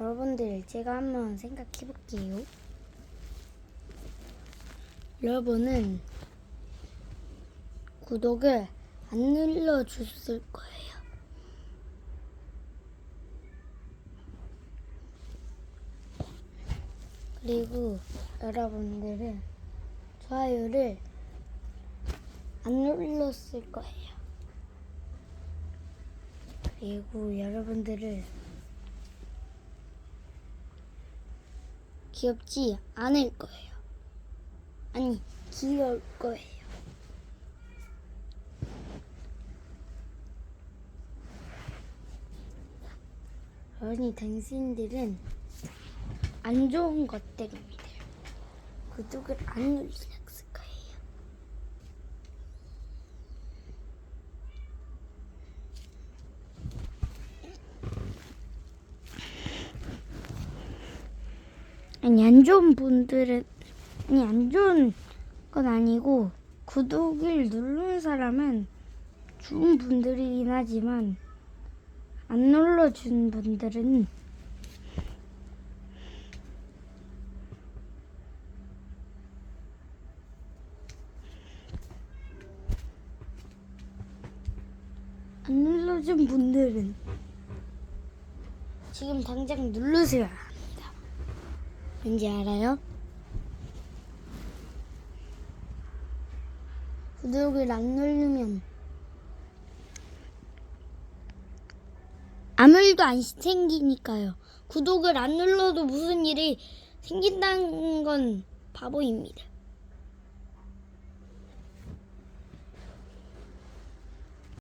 여러분들 제가 한번 생각해 볼게요. 여러분은 구독을 안 눌러 줬을 거예요. 그리고 여러분들은 좋아요를 안 눌렀을 거예요. 그리고 여러분들을 귀엽지 않을 거예요. 아니, 귀여울 거예요. 아니, 당신들은 안 좋은 것 때문이에요. 구독을 안 거예요. 아니 안 좋은 분들은 아니 안 좋은 건 아니고 구독을 누른 사람은 좋은 분들이긴 하지만 안 눌러준 분들은 안 눌러준 분들은 지금 당장 누르세요 왠지 알아요? 구독을 안 누르면 아무 일도 안 생기니까요. 구독을 안 눌러도 무슨 일이 생긴다는 건 바보입니다.